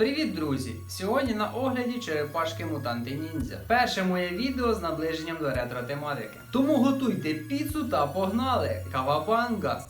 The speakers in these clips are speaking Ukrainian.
Привіт, друзі! Сьогодні на огляді черепашки мутанти ніндзя. Перше моє відео з наближенням до ретро тематики. Тому готуйте піцу та погнали! Кавабанга!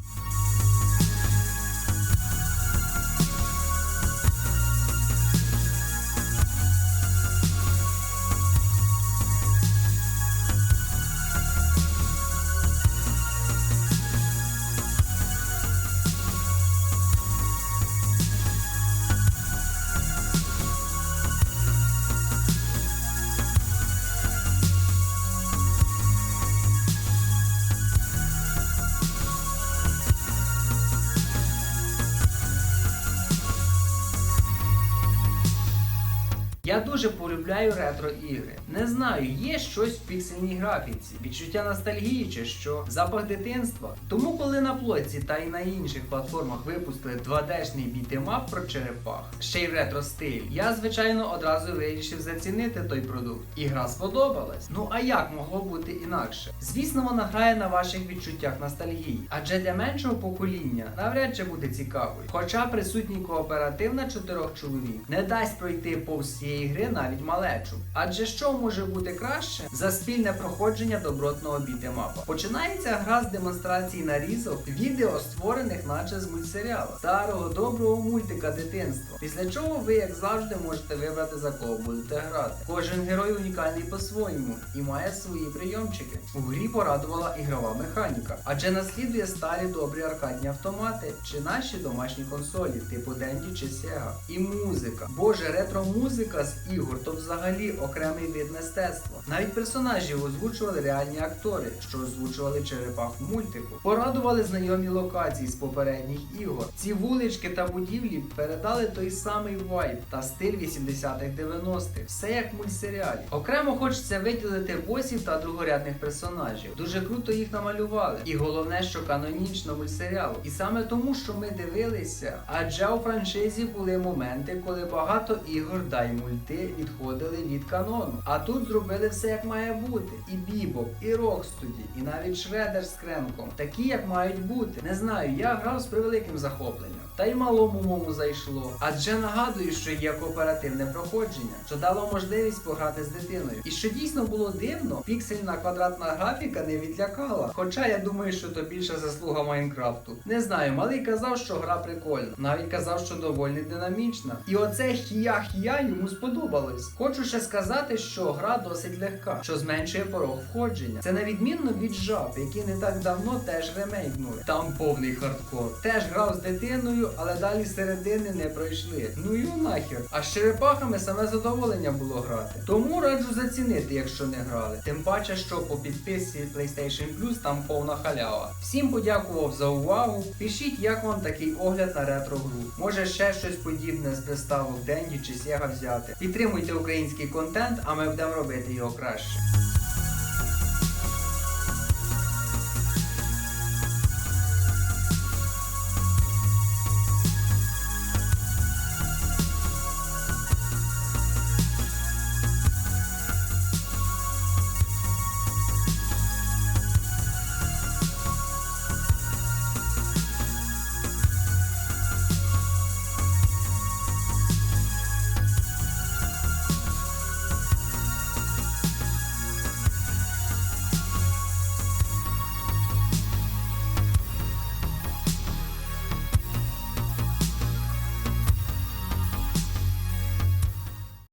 Я дуже полюбляю ретро ігри. Не знаю, є щось в піксельній графіці, відчуття ностальгії чи що, запах дитинства. Тому, коли на плоці та й на інших платформах випустили 2D-шний бітемап про черепах, ще й ретро стилі, я звичайно одразу вирішив зацінити той продукт. І гра сподобалась. Ну а як могло бути інакше? Звісно, вона грає на ваших відчуттях ностальгії, адже для меншого покоління навряд чи буде цікавою. Хоча присутній кооператив на чотирьох чоловік не дасть пройти повз цієї гри навіть малечу. Адже що може бути краще за спільне проходження добротного бітемапа? Починається гра з демонстрації нарізок, відео створених наче з мультсеріалу, старого доброго мультика дитинства. Після чого ви, як завжди, можете вибрати за кого будете грати. Кожен герой унікальний по-своєму і має свої прийомчики. У грі порадувала ігрова механіка, адже наслідує старі добрі аркадні автомати чи наші домашні консолі, типу Денді чи Sega. І музика. Боже, ретро-музика з ігор то взагалі окремий вид мистецтва. Навіть персонажів озвучували реальні актори, що озвучували черепах в мультику. Порадували знайомі локації з попередніх ігор. Ці вулички та будівлі передали той самий вайб та стиль 80-х 90-х. Все як в мультсеріалі. Окремо хочеться виділити босів та другорядних персонажів. Дуже круто їх намалювали. І головне, що канонічно мультсеріалу. І саме тому, що ми дивилися, адже у франшизі були моменти, коли багато ігор да й мульти відходили від канону. А тут зробили все як має бути. І Бібоп, і Рокстуді, і навіть Шредер з Кремком. Такі, як мають бути. Не знаю, я грав з превеликим захопленням. Та й малому мому зайшло. Адже нагадую, що є кооперативне проходження, що дало можливість пограти з дитиною. І що дійсно було дивно, піксельна квадратна графіка не відлякала. Хоча я думаю, що то більша заслуга Майнкрафту. Не знаю, малий казав, що гра прикольна. Навіть казав, що доволі динамічна. І оце хія-хія йому сподобалось. Хочу ще сказати, що гра досить легка, що зменшує порог входження. Це на відмінно від жаб, які не так давно теж ремейкнули. Там повний хардкор. Теж грав з дитиною, але далі середини не пройшли. Ну і нахер. А з черепахами саме задоволення було грати. Тому раджу зацінити, якщо не грали. Тим паче, що по підписці PlayStation Plus там повна халява. Всім подякував за увагу. Пишіть, як вам такий огляд на ретро гру. Може ще щось подібне з приставок Денді чи Sega взяти. Підтримуйте український контент, а ми будемо робити його краще.